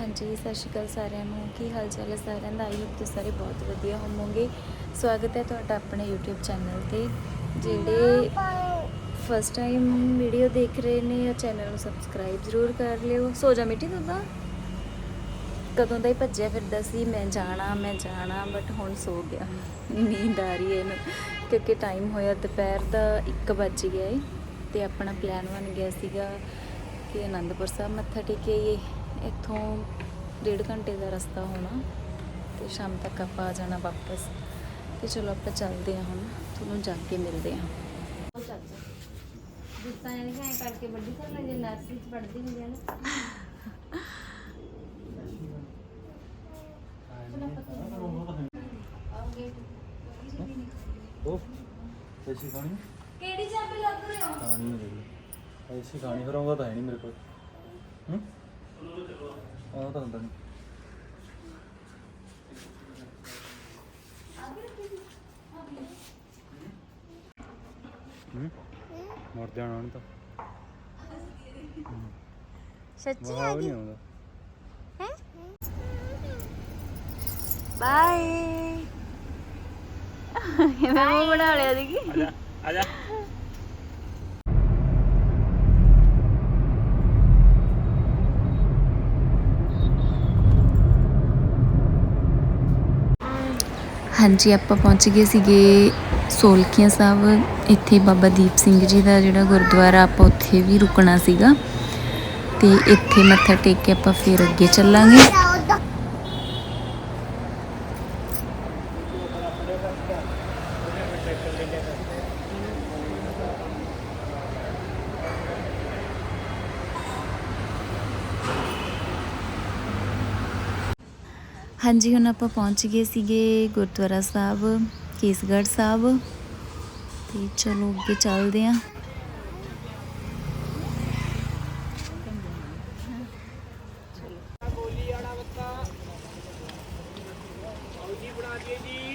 ਹਾਂਜੀ, ਸਤਿ ਸ਼੍ਰੀ ਅਕਾਲ ਸਾਰਿਆਂ ਨੂੰ। ਕੀ ਹਾਲ ਚਾਲ ਹੈ ਸਾਰਿਆਂ ਦਾ? ਆਈ ਹੋਪ ਤੁਸੀਂ ਸਾਰੇ ਬਹੁਤ ਵਧੀਆ ਹੋਵੋਗੇ। ਸਵਾਗਤ ਹੈ ਤੁਹਾਡਾ ਆਪਣੇ YouTube ਚੈਨਲ ਤੇ, ਜਿਹੜੇ ਫਸਟ ਟਾਈਮ ਵੀਡੀਓ ਦੇਖ ਰਹੇ ਨੇ, ਉਹ ਚੈਨਲ ਨੂੰ ਸਬਸਕ੍ਰਾਈਬ ਜ਼ਰੂਰ ਕਰ ਲਿਓ। ਸੋ ਜਾ ਮਿੱਟੀ ਦੁੱਧਾ ਕਦੋਂ ਦਾ ਹੀ ਭੱਜਿਆ ਫਿਰਦਾ ਸੀ, ਮੈਂ ਜਾਣਾ ਮੈਂ ਜਾਣਾ ਬਟ ਹੁਣ ਸੋ ਗਿਆ। ਨੀਂਦ ਆ ਰਹੀ ਹੈ ਇਹਨੂੰ, ਕਿਉਂਕਿ ਟਾਈਮ ਹੋਇਆ ਦੁਪਹਿਰ ਦਾ 1 ਵੱਜ ਗਿਆ ਏ, ਤੇ ਆਪਣਾ ਪਲਾਨ ਬਣ ਗਿਆ ਸੀਗਾ ਕਿ ਅਨੰਦਪੁਰ ਸਾਹਿਬ ਮੱਥਾ ਟੇਕੀਏ ਇੱਥੋਂ ਡੇਢ ਘੰਟੇ ਦਾ ਰਸਤਾ ਹੋਣਾ ਤੇ ਸ਼ਾਮ ਤੱਕ ਆਪਾਂ ਆ ਜਾਣਾ ਵਾਪਸ। ਤੇ ਚਲੋ ਆਪਾਂ ਚੱਲਦੇ ਹਾਂ ਹੁਣ ਤੁਹਾਨੂੰ ਜਾ ਕੇ ਮਿਲਦੇ ਹਾਂ। ਜਿੱਤਾਂ ਨੇ ਐ ਕਰਕੇ ਵੱਡੀ ਕਰ ਲੈ ਜੇ ਨਰਸਰੀ ਚ ਪੜ੍ਹਦੀ ਹੁੰਦੀ ਆ ਨਾ। ਉਹ ਐਸੀ ਖਾਣੀ ਕਿਹੜੀ ਚਾਬੀ ਲੱਭ ਰਹੇ ਹੋ? ਖਾਣੀ ਹੈ ਐਸੀ ਖਾਣੀ ਫਿਰ ਆਉਂਦਾ ਤਾਂ ਹੈ ਨਹੀਂ ਮੇਰੇ ਕੋਲ। ਹੂੰ? ਆਉਂਦਾ ਤਾਂ ਹੁੰਦਾ ਨਹੀਂ ਹੂੰ ਮਰ ਜਾਣਾ ਹੁਣ ਤਾਂ ਸੱਚੀ ਵਾਹ ਵੀ ਨਹੀਂ ਆਉਂਦਾ ਬਾਏ ਮੈਂ ਮੂੰਹ ਬਣਾ ਲਿਆ ਦੇਖੀ ਆਜਾ ਆਜਾ ਹਾਂਜੀ, ਆਪਾਂ ਪਹੁੰਚ ਗਏ ਸੀਗੇ ਸੋਲਕੀਆਂ ਸਾਹਿਬ। ਇੱਥੇ ਬਾਬਾ ਦੀਪ ਸਿੰਘ ਜੀ ਦਾ ਜਿਹੜਾ ਗੁਰਦੁਆਰਾ ਆਪਾਂ ਉੱਥੇ ਵੀ ਰੁਕਣਾ ਸੀਗਾ। ਤੇ ਇੱਥੇ ਮੱਥਾ ਟੇਕ ਕੇ ਆਪਾਂ ਫਿਰ ਅੱਗੇ ਚੱਲਾਂਗੇ। ਹਾਂਜੀ, ਹੁਣ ਆਪਾਂ ਪਹੁੰਚ ਗਏ ਸੀਗੇ ਗੁਰਦੁਆਰਾ ਸਾਹਿਬ, ਕੇਸਗੜ੍ਹ ਸਾਹਿਬ। ਤੇ ਚਲੋ ਅੱਗੇ ਚੱਲਦੇ ਆਂ। ਕਿਹੜੀ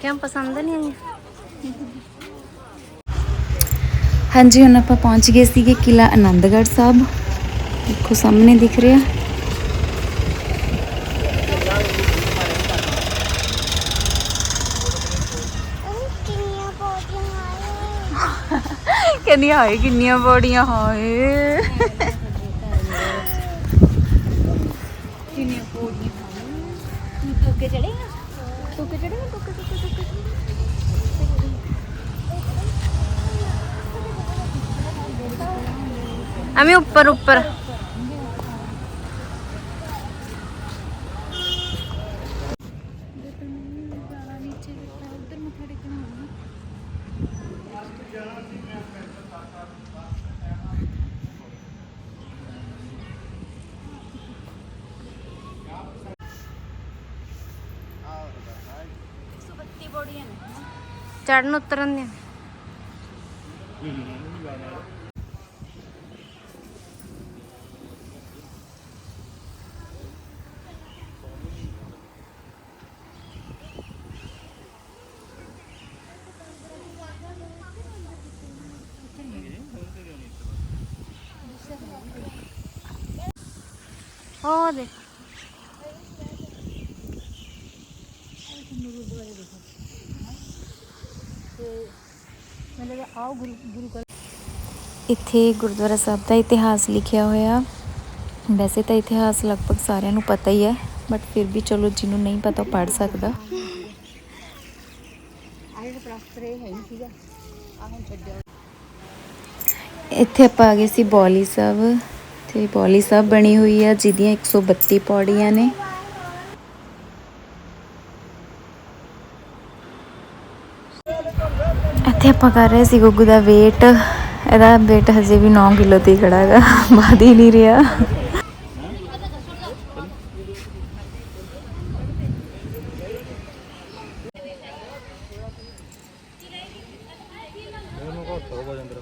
ਕਿਉਂ ਪਸੰਦ ਨਹੀਂ ਆਈ ਹਾਂਜੀ ਹੁਣ ਆਪਾਂ ਪਹੁੰਚ ਗਏ ਸੀਗੇ ਕਿਲਾ ਆਨੰਦਗੜ੍ਹ ਸਾਹਿਬ ਦੇਖੋ ਸਾਹਮਣੇ ਦਿਖ ਰਿਹਾ ਕਹਿੰਦੀ ਹਾਏ ਕਿੰਨੀਆਂ ਬੋੜੀਆਂ ਹਾਏ ਅਮੀ ਉੱਪਰ ਉੱਪਰ। ਚੜਨ ਉਤਰਨ ਦੇ ਉਹ ਦੇਖ ਤੁਹਾਨੂੰ ਗੁਰਦੁਆਰੇ ਦੇਖੋ ਤੇ ਮੈਨੂੰ ਲੱਗਦਾ ਆਓ ਗੁਰੂ ਗੁਰੂ ਘਰ ਇੱਥੇ ਗੁਰਦੁਆਰਾ ਸਾਹਿਬ ਦਾ ਇਤਿਹਾਸ ਲਿਖਿਆ ਹੋਇਆ। ਵੈਸੇ ਤਾਂ ਇਤਿਹਾਸ ਲਗਭਗ ਸਾਰਿਆਂ ਨੂੰ ਪਤਾ ਹੀ ਹੈ ਬਟ ਫਿਰ ਵੀ ਚਲੋ ਜਿਹਨੂੰ ਨਹੀਂ ਪਤਾ ਉਹ ਪੜ੍ਹ ਸਕਦਾ। ਇੱਥੇ ਆਪਾਂ ਆ ਗਏ ਸੀ ਬੋਲੀ ਸਾਹਿਬ। ਤੇ ਬੌਲੀ ਸਾਹਿਬ ਬਣੀ ਹੋਈ ਆ, ਜਿਹਦੀਆਂ 132 ਪੌੜੀਆਂ ਨੇ। ਇੱਥੇ ਆਪਾਂ ਕਰ ਰਹੇ ਸੀ ਗੁੱਗੂ ਦਾ weight ਇਹਦਾ weight ਹਜੇ ਵੀ 9 ਕਿਲੋ ਤੇ ਖੜਾ ਹੈਗਾ, ਵਧ ਹੀ ਨਹੀਂ ਰਿਹਾ ਇਹਨੂੰ ਘੱਟ ਹੋ ਵਜਨ ਤੇਰਾ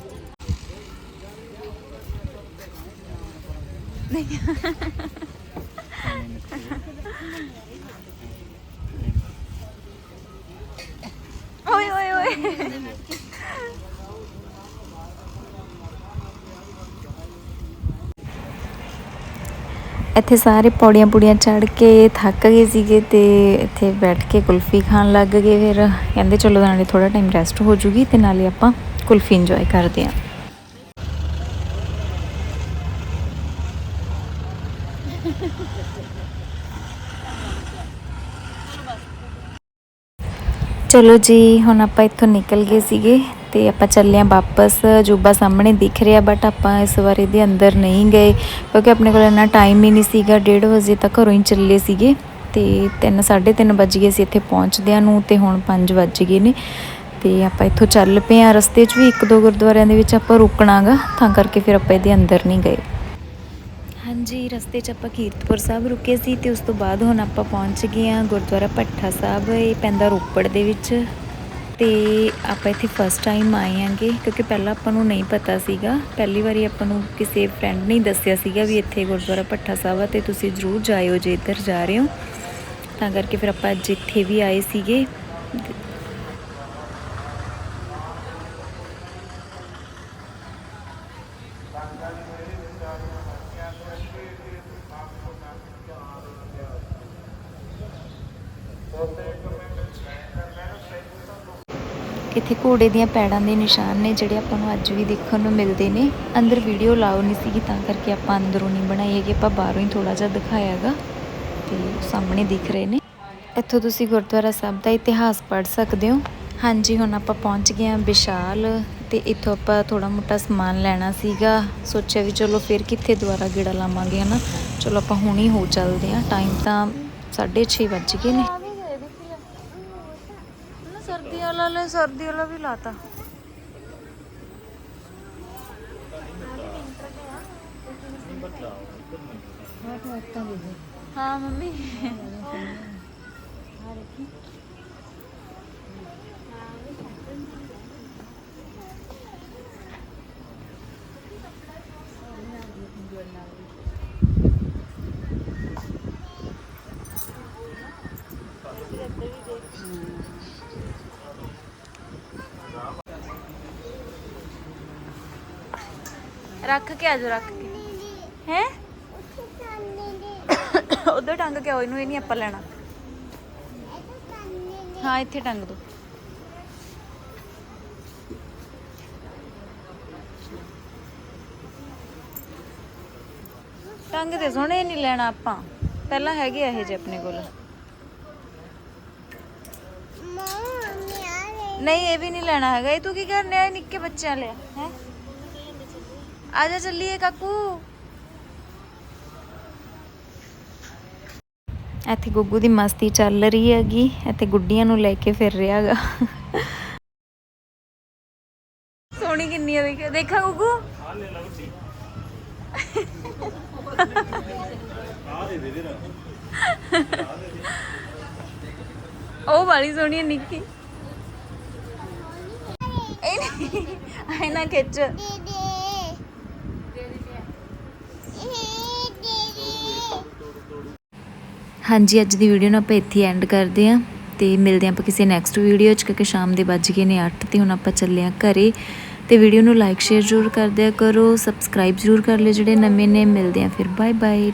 ਓਏ ਓਏ ਓਏ ਇੱਥੇ ਸਾਰੇ ਪੌੜੀਆਂ ਪੂੜੀਆਂ ਚੜ ਕੇ ਥੱਕ ਗਏ ਸੀਗੇ ਤੇ ਇੱਥੇ ਬੈਠ ਕੇ ਕੁਲਫੀ ਖਾਣ ਲੱਗ ਗਏ ਫਿਰ। ਕਹਿੰਦੇ ਚਲੋ ਨਾਲੇ ਥੋੜਾ ਟਾਈਮ ਰੈਸਟ ਹੋ ਜੂਗੀ ਤੇ ਨਾਲੇ ਆਪਾਂ ਕੁਲਫੀ ਇੰਜੋਏ ਕਰਦੇ ਹਾਂ ਚਲੋ ਜੀ, ਹੁਣ ਆਪਾਂ ਇੱਥੋਂ ਨਿਕਲ ਗਏ ਸੀਗੇ ਤੇ ਆਪਾਂ ਚੱਲੇ ਆਂ ਵਾਪਸ। ਜੂਬਾ ਸਾਹਮਣੇ ਦਿਖ ਰਿਹਾ ਬਟ ਆਪਾਂ ਇਸ ਵਾਰ ਇਹਦੇ ਅੰਦਰ ਨਹੀਂ ਗਏ, ਕਿਉਂਕਿ ਆਪਣੇ ਕੋਲ ਇੰਨਾ ਟਾਈਮ ਹੀ ਨਹੀਂ ਸੀਗਾ। 1:30 ਵਜੇ ਤੱਕ ਘਰੋਂ ਹੀ ਚੱਲੇ ਸੀਗੇ ਤੇ 3 3:30 ਵੱਜ ਗਏ ਸੀ ਇੱਥੇ ਪਹੁੰਚਦਿਆਂ ਨੂੰ ਤੇ ਹੁਣ 5 ਵੱਜ ਗਏ ਨੇ। ਤੇ ਆਪਾਂ ਇੱਥੋਂ ਚੱਲ ਪਏ ਆਂ ਰਸਤੇ 'ਚ ਵੀ ਇੱਕ ਦੋ ਗੁਰਦੁਆਰਿਆਂ ਦੇ ਵਿੱਚ ਆਪਾਂ ਰੁਕਣਾਗਾ, ਤਾਂ ਕਰਕੇ ਫਿਰ ਆਪਾਂ ਇਹਦੇ ਅੰਦਰ ਨਹੀਂ ਗਏ। ਜੀ ਰਸਤੇ 'ਚ ਆਪਾਂ ਕੀਰਤਪੁਰ ਸਾਹਿਬ ਰੁਕੇ ਸੀ ਤੇ ਉਸ ਤੋਂ ਬਾਅਦ ਹੁਣ ਆਪਾਂ ਪਹੁੰਚ ਗਏ ਹਾਂ ਗੁਰਦੁਆਰਾ ਭੱਠਾ ਸਾਹਿਬ, ਇਹ ਪੈਂਦਾ ਰੋਪੜ ਦੇ ਵਿੱਚ ਤੇ ਆਪਾਂ ਇੱਥੇ ਫਸਟ ਟਾਈਮ ਆਏ ਆਂਗੇ ਕਿਉਂਕਿ ਪਹਿਲਾਂ ਆਪਾਂ ਨੂੰ ਨਹੀਂ ਪਤਾ ਸੀਗਾ। ਪਹਿਲੀ ਵਾਰੀ ਆਪਾਂ ਨੂੰ ਕਿਸੇ ਫਰੈਂਡ ਨੇ ਦੱਸਿਆ ਸੀਗਾ ਵੀ ਇੱਥੇ ਗੁਰਦੁਆਰਾ ਭੱਠਾ ਸਾਹਿਬ ਆ ਤੇ ਤੁਸੀਂ ਜ਼ਰੂਰ ਜਾਇਓ ਜੇ ਇੱਧਰ ਜਾ ਰਹੇ ਹੋ। ਤਾਂ ਕਰਕੇ ਫਿਰ ਆਪਾਂ ਅੱਜ ਇੱਥੇ ਵੀ ਆਏ ਸੀਗੇ। ਇੱਥੇ ਘੋੜੇ ਦੀਆਂ ਪੈੜਾਂ ਦੇ ਨਿਸ਼ਾਨ ਨੇ, ਜਿਹੜੇ ਆਪਾਂ ਨੂੰ ਅੱਜ ਵੀ ਦੇਖਣ ਨੂੰ ਮਿਲਦੇ ਨੇ। ਅੰਦਰ ਵੀਡੀਓ ਲਾਓ ਨਹੀਂ ਸੀਗੀ, ਤਾਂ ਕਰਕੇ ਆਪਾਂ ਅੰਦਰੋਂ ਨਹੀਂ ਬਣਾਈ ਹੈਗੀ, ਆਪਾਂ ਬਾਹਰੋਂ ਹੀ ਥੋੜਾ ਜਿਹਾ ਦਿਖਾਇਆਗਾ। ਤੇ ਸਾਹਮਣੇ ਦਿਖ ਰਹੇ ਨੇ। ਇੱਥੋਂ ਤੁਸੀਂ ਗੁਰਦੁਆਰਾ ਸਾਹਿਬ ਦਾ ਇਤਿਹਾਸ ਪੜ੍ਹ ਸਕਦੇ ਹੋ। ਹਾਂਜੀ, ਹੁਣ ਆਪਾਂ ਪਹੁੰਚ ਗਏ ਹਾਂ ਵਿਸ਼ਾਲ, ਤੇ ਇੱਥੋਂ ਆਪਾਂ ਥੋੜਾ ਮੋਟਾ ਸਮਾਨ ਲੈਣਾ ਸੀਗਾ। ਸੋਚਿਆ ਵੀ ਚਲੋ ਫਿਰ ਕਿੱਥੇ ਦੁਬਾਰਾ ਗੇੜਾ ਲਾਵਾਂਗੇ, ਹਨਾ? ਚਲੋ ਆਪਾਂ ਹੁਣੀ ਹੋ ਚੱਲਦੇ ਹਾਂ। ਟਾਈਮ ਤਾਂ 6:30 ਵੱਜ ਗਏ ਨੇ ਸਰਦੀ ਵਾਲਾ ਸਰਦੀ ਵਾਲਾ ਵੀ ਲਾਤਾ ਹਾਂ ਮੰਮੀ ਰੱਖ ਕੇ ਆਜੋ ਰੱਖ ਕੇ। ਹੈ? ਉਧਰ ਟੰਗ ਕੇ ਆਓ ਇਹਨੂੰ ਇਹ ਨਹੀਂ ਆਪਾਂ ਲੈਣਾ। ਹਾਂ ਇੱਥੇ ਟੰਗ ਦੋ। ਟੰਗ ਦੇ ਸੋਹਣੇ ਨਹੀਂ ਲੈਣਾ ਆਪਾਂ। ਪਹਿਲਾਂ ਹੈਗੇ ਇਹ ਜੇ ਆਪਣੇ ਕੋਲ। ਨਹੀਂ ਇਹ ਵੀ ਨਹੀਂ ਲੈਣਾ ਹੈਗਾ। ਇਹ ਤੂੰ ਕੀ ਕਰਨੇ ਆ? ਨਿੱਕੇ ਬੱਚਿਆਂ ਲਿਆ ਹੈ? ਆ ਜਾ ਚੱਲੀਏ ਕਾਕੂ। ਇੱਥੇ ਗੁੱਗੂ ਦੀ ਮਸਤੀ ਚੱਲ ਰਹੀ ਹੈਗੀ ਇੱਥੇ ਗੁੱਡੀਆਂ ਨੂੰ ਲੈ ਕੇ ਫਿਰ ਰਿਹਾ ਹੈਗਾ ਸੋਹਣੀ ਕਿੰਨੀ ਆ ਦੇਖ ਦੇਖਾ ਗੁੱਗੂ? ਉਹ ਵਾਲੀ ਸੋਹਣੀ ਹੈ ਨਿੱਕੀ। ਇਹ ਨਾ ਖਿੱਚ। ਹਾਂਜੀ, ਅੱਜ ਦੀ ਵੀਡੀਓ ਨੂੰ ਆਪਾਂ ਇੱਥੇ ਐਂਡ ਕਰਦੇ ਹਾਂ ਤੇ ਮਿਲਦੇ ਹਾਂ ਆਪਾਂ ਕਿਸੇ ਨੈਕਸਟ ਵੀਡੀਓ 'ਚ, ਕਿਉਂਕਿ ਸ਼ਾਮ ਦੇ ਵੱਜ ਗਏ ਨੇ 8 ਤੇ ਹੁਣ ਆਪਾਂ ਚੱਲੇ ਹਾਂ ਘਰੇ। ਤੇ ਵੀਡੀਓ ਨੂੰ ਲਾਈਕ ਸ਼ੇਅਰ ਜ਼ਰੂਰ ਕਰ ਦਿਆ ਕਰੋ ਸਬਸਕ੍ਰਾਈਬ ਜ਼ਰੂਰ ਕਰ ਲਿਓ ਜਿਹੜੇ ਨਵੇਂ ਨੇ, ਮਿਲਦੇ ਹਾਂ ਫਿਰ। Bye bye